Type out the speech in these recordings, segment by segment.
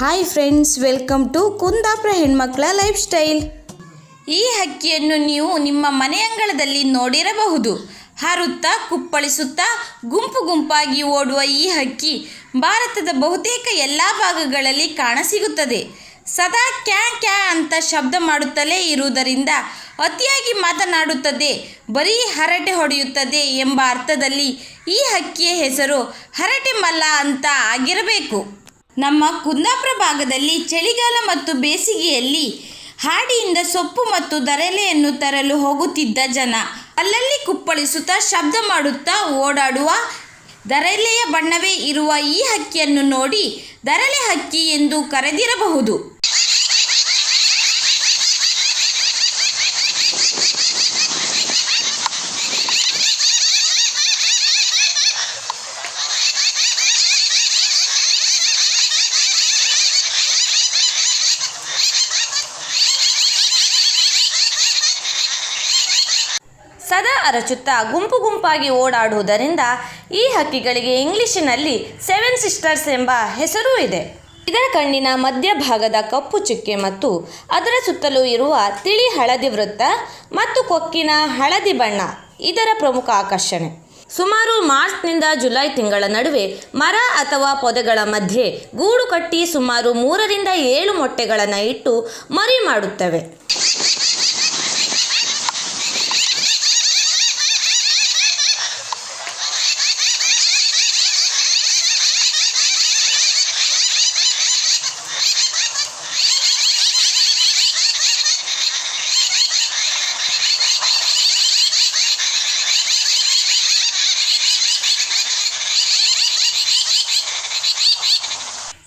Hi friends welcome to Kundapura ಹೆಣ್ಮಕ್ಳ life style ಈ ಹಕ್ಕಿಯನ್ನು ನೀವು ನಿಮ್ಮ ಮನೆಯಂಗಳದಲ್ಲಿ ನೋಡಿರಬಹುದು. ಹಾರುತ್ತಾ, ಕುಪ್ಪಳಿಸುತ್ತಾ, ಗುಂಪು ಗುಂಪಾಗಿ ಓಡುವ ಈ ಹಕ್ಕಿ ಭಾರತದ ಬಹುತೇಕ ಎಲ್ಲ ಭಾಗಗಳಲ್ಲಿ ಕಾಣಸಿಗುತ್ತದೆ. ಸದಾ ಕ್ಯಾ ಕ್ಯಾ ಅಂತ ಶಬ್ದ ಮಾಡುತ್ತಲೇ ಇರುವುದರಿಂದ ಅತಿಯಾಗಿ ಮಾತನಾಡುತ್ತದೆ, ಬರೀ ಹರಟೆ ಹೊಡೆಯುತ್ತದೆ ಎಂಬ ಅರ್ಥದಲ್ಲಿ ಈ ಹಕ್ಕಿಯ ಹೆಸರು ಹರಟೆ ಮಲ್ಲ ಅಂತ ಆಗಿರಬೇಕು. ನಮ್ಮ ಕುಂದಾಪುರ ಭಾಗದಲ್ಲಿ ಚಳಿಗಾಲ ಮತ್ತು ಬೇಸಿಗೆಯಲ್ಲಿ ಹಾಡಿಯಿಂದ ಸೊಪ್ಪು ಮತ್ತು ದರಲೆಯನ್ನು ತರಲು ಹೋಗುತ್ತಿದ್ದ ಜನ. ಅಲ್ಲಲ್ಲಿ ಕುಪ್ಪಳಿಸುತ್ತಾ, ಶಬ್ದ ಮಾಡುತ್ತಾ, ಓಡಾಡುವ ದರಲೆಯ ಬಣ್ಣವೇ ಇರುವ ಈ ಹಕ್ಕಿಯನ್ನು ನೋಡಿ ದರಲೆ ಹಕ್ಕಿ ಎಂದು ಕರೆದಿರಬಹುದು. ಸದಾ ಅರಚುತ್ತಾ ಗುಂಪು ಗುಂಪಾಗಿ ಓಡಾಡುವುದರಿಂದ ಈ ಹಕ್ಕಿಗಳಿಗೆ ಇಂಗ್ಲಿಷಿನಲ್ಲಿ ಸೆವೆನ್ ಸಿಸ್ಟರ್ಸ್ ಎಂಬ ಹೆಸರೂ ಇದೆ. ಇದರ ಕಣ್ಣಿನ ಮಧ್ಯಭಾಗದ ಕಪ್ಪು ಚುಕ್ಕೆ ಮತ್ತು ಅದರ ಸುತ್ತಲೂ ಇರುವ ತಿಳಿ ಹಳದಿ ವೃತ್ತ ಮತ್ತು ಕೊಕ್ಕಿನ ಹಳದಿ ಬಣ್ಣ, ಇದರ ಪ್ರಮುಖ ಆಕರ್ಷಣೆ. ಸುಮಾರು ಮಾರ್ಚ್ನಿಂದ ಜುಲೈ ತಿಂಗಳ ನಡುವೆ ಮರ ಅಥವಾ ಪೊದೆಗಳ ಮಧ್ಯೆ ಗೂಡು ಕಟ್ಟಿ ಸುಮಾರು ಮೂರರಿಂದ ಏಳು ಮೊಟ್ಟೆಗಳನ್ನು ಇಟ್ಟು ಮರಿ ಮಾಡುತ್ತವೆ.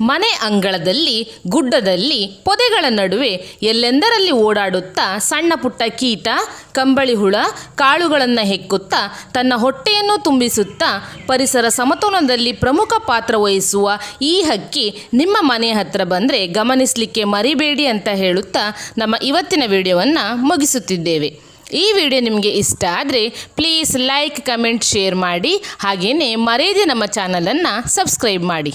ಮನೆ ಅಂಗಳದಲ್ಲಿ, ಗುಡ್ಡದಲ್ಲಿ, ಪೊದೆಗಳ ನಡುವೆ ಎಲ್ಲೆಂದರಲ್ಲಿ ಓಡಾಡುತ್ತಾ ಸಣ್ಣ ಪುಟ್ಟ ಕೀಟ, ಕಂಬಳಿ ಹುಳ, ಕಾಳುಗಳನ್ನು ಹೆಕ್ಕುತ್ತಾ ತನ್ನ ಹೊಟ್ಟೆಯನ್ನು ತುಂಬಿಸುತ್ತಾ ಪರಿಸರ ಸಮತೋಲನದಲ್ಲಿ ಪ್ರಮುಖ ಪಾತ್ರ ವಹಿಸುವ ಈ ಹಕ್ಕಿ ನಿಮ್ಮ ಮನೆ ಹತ್ರ ಬಂದರೆ ಗಮನಿಸಲಿಕ್ಕೆ ಮರಿಬೇಡಿ ಅಂತ ಹೇಳುತ್ತಾ ನಮ್ಮ ಇವತ್ತಿನ ವಿಡಿಯೋವನ್ನು ಮುಗಿಸುತ್ತಿದ್ದೇವೆ. ಈ ವಿಡಿಯೋ ನಿಮಗೆ ಇಷ್ಟ ಆದರೆ ಪ್ಲೀಸ್ ಲೈಕ್ ಕಮೆಂಟ್ ಶೇರ್ ಮಾಡಿ. ಹಾಗೆಯೇ ಮರೆಯದೆ ನಮ್ಮ ಚಾನಲನ್ನು ಸಬ್ಸ್ಕ್ರೈಬ್ ಮಾಡಿ.